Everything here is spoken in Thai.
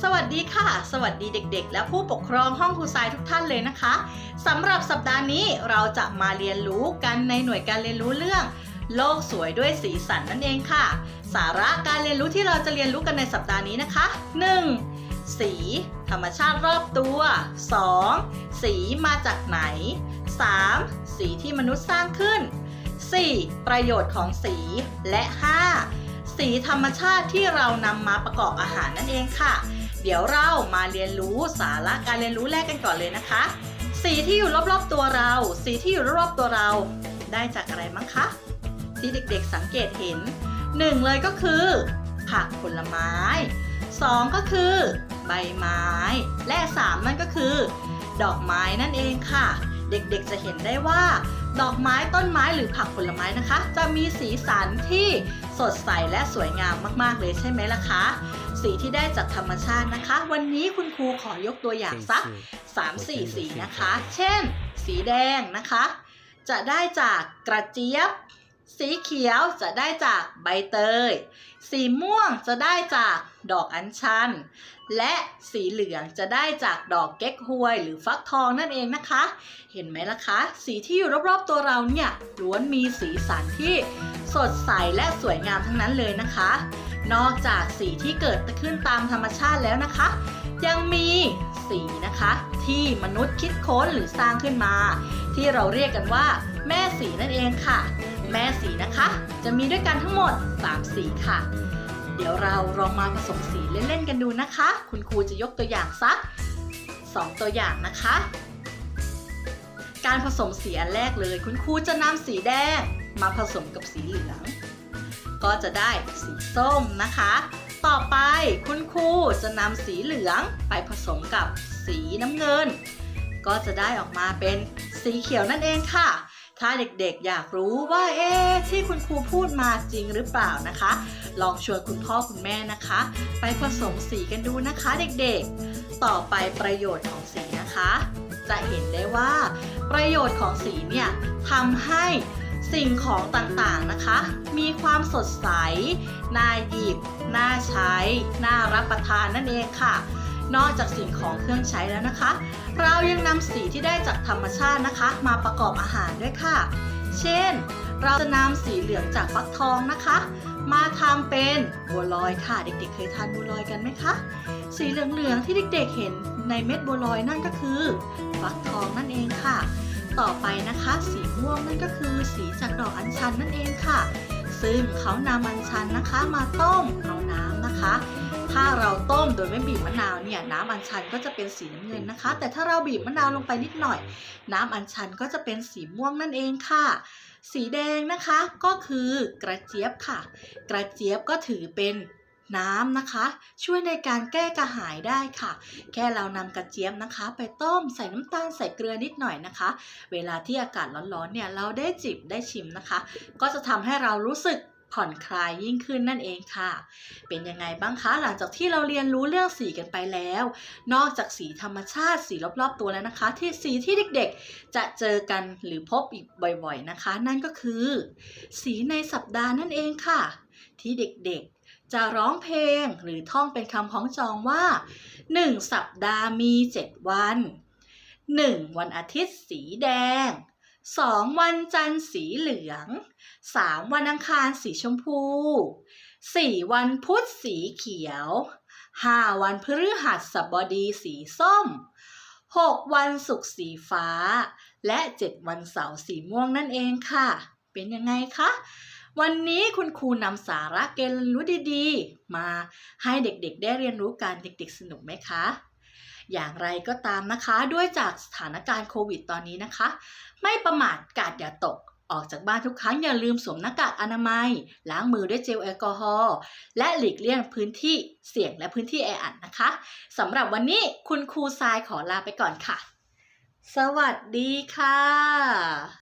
สวัสดีค่ะ สวัสดีเด็กๆ และผู้ปกครองห้องครูทรายทุกท่านเลยนะคะสำหรับสัปดาห์นี้เราจะมาเรียนรู้กันในหน่วยการเรียนรู้เรื่อง โลกสวยด้วยสีสันนั่นเองค่ะ สาระการเรียนรู้ที่เราจะเรียนรู้กันในสัปดาห์นี้นะคะ 1. สี ธรรมชาติรอบตัว 2. สีมาจากไหน 3. สีที่มนุษย์สร้างขึ้น 4. ประโยชน์ของสีและ 5. สีธรรมชาติที่เรานำมาประกอบอาหารนั่นเองค่ะ เดี๋ยวเรามาเรียนรู้สาระการเรียนรู้แรกกันก่อนเลยนะคะ สีที่อยู่รอบๆตัวเรา สีที่อยู่รอบๆตัวเราได้จากอะไรมั้งคะที่เด็กๆสังเกตเห็น 1 เลยก็คือ ผักผลไม้ 2 ก็คือ ใบไม้ และ 3 นั่นก็คือ ดอกไม้นั่นเองค่ะ เด็กๆจะเห็นได้ว่า ดอกไม้ต้นไม้หรือผักผลไม้นะคะ จะมีสีสันที่สดใสและสวยงามมากๆเลยใช่ไหมล่ะคะ สีที่ได้จากธรรมชาตินะคะ วันนี้คุณครูขอยกตัวอย่างสัก 3 4 สีนะคะ เช่น สีแดงนะคะ จะได้จากกระเจี๊ยบ สีเขียวจะได้จากใบเตย สีม่วงจะได้จากดอกอัญชัน และสีเหลืองจะได้จากดอกเก๊กฮวย หรือฟักทองนั่นเองนะคะ เห็นไหมล่ะคะ สีที่อยู่รอบๆตัวเราเนี่ยล้วนมีสีสันที่สดใสและสวยงามทั้งนั้นเลยนะคะ นอกจากสีที่เกิดขึ้นตามธรรมชาติแล้วนะคะ ยังมีสีนะคะที่มนุษย์คิดค้นหรือสร้างขึ้นมา ที่เราเรียกกันว่า แม่สีนั่นเองค่ะ แม่สีนะคะ จะมีด้วยกันทั้งหมด 3 สีค่ะ เดี๋ยวเราลองมาผสมสีเล่นๆกันดูนะคะ คุณครูจะยกตัวอย่างสัก 2 ตัวอย่างนะคะ การผสมสีอันแรกเลย คุณครูจะนำสีแดงมาผสมกับสีเหลือง ก็จะได้สีส้มนะคะ ต่อไปคุณครูจะนำสีเหลืองไปผสมกับสีน้ำเงิน ก็จะได้ออกมาเป็นสีเขียวนั่นเองค่ะ ถ้าเด็กๆ อยากรู้ว่าเอ๊ะที่คุณครูพูดมาจริงหรือเปล่านะคะ ลองชวนคุณพ่อคุณแม่นะคะ ไปผสมสีกันดูนะคะเด็กๆ ต่อไปประโยชน์ของสีนะคะ จะเห็นได้ว่า ประโยชน์ของสีเนี่ยทำให้สิ่งของต่างๆนะคะ มีความสดใส น่าหยิบ น่าใช้ น่ารับประทานนั่นเองค่ะ นอกจากสิ่งของเครื่องใช้แล้วนะคะ เรายังนำสีที่ได้จากธรรมชาตินะคะ มาประกอบอาหารด้วยค่ะ เช่น เราจะนำสีเหลืองจากฟักทองนะคะ มาทำเป็นบัวลอยค่ะ เด็กๆ เคยทานบัวลอยกันไหมคะ สีเหลืองๆที่เด็กๆ เห็นในเม็ดบัวลอยนั่นก็คือฟักทองนั่นเองค่ะ ต่อไปนะคะ สีม่วงนั่นก็คือสีจากดอกอัญชันนั่นเองค่ะ ซึ่งเขานำอัญชันนะคะมาต้มเอาน้ำนะคะ ถ้าเราต้มโดยไม่บีบมะนาวเนี่ยน้ำอัญชันก็จะเป็นสีน้ำเงินนะคะ แต่ถ้าเราบีบมะนาวลงไปนิดหน่อย น้ำอัญชันก็จะเป็นสีม่วงนั่นเองค่ะ สีแดงนะคะก็คือกระเจี๊ยบค่ะ กระเจี๊ยบก็ถือเป็นน้ำนะคะ ช่วยในการแก้กระหายได้ค่ะ แค่เรานำกระเจี๊ยบนะคะ ไปต้มใส่น้ำตาลใส่เกลือนิดหน่อยนะคะ เวลาที่อากาศร้อนๆเนี่ยเราได้จิบได้ชิมนะคะ ก็จะทำให้เรารู้สึก ผ่อนคลายยิ่งขึ้นนั่นเองค่ะ เป็นยังไงบ้างคะหลังจากที่เราเรียนรู้เรื่องสีกันไปแล้ว นอกจากสีธรรมชาติสีรอบๆตัวแล้วนะคะ ที่สีที่เด็กๆ จะเจอกันหรือพบอีกบ่อยๆนะคะ นั่นก็คือ สีในสัปดาห์นั่นเองค่ะ ที่เด็กๆจะร้องเพลงหรือท่องเป็นคำพ้องจองว่า 1 สัปดาห์มี 7 วัน 1. วันอาทิตย์สีแดง 2. วันจันทร์สีเหลือง 3. วันอังคารสีชมพู 4. วันพุธสีเขียว 5. วันพฤหัสบดีสีส้ม 6. วันศุกร์สีฟ้า และ 7 วันเสาร์สีม่วงนั่นเองค่ะ เป็นยังไงคะวันนี้คุณครูนำสาระเกณฑ์รียนรู้ดีๆ มาให้เด็กๆได้เรียนรู้กันเด็กๆสนุกไหมคะ อย่างไรก็ตามนะคะ ด้วยจากสถานการณ์โควิดตอนนี้นะคะ ไม่ประมาทกาดอย่าตกออกจากบ้านทุกครั้งอย่าลืมสวมหน้ากากอนามัย ล้างมือด้วยเจลแอลกอฮอล์และหลีกเลี่ยงพื้นที่เสี่ยงและพื้นที่แออัดนะคะสำหรับวันนี้คุณครูทรายขอลาไปก่อนค่ะ สวัสดีค่ะ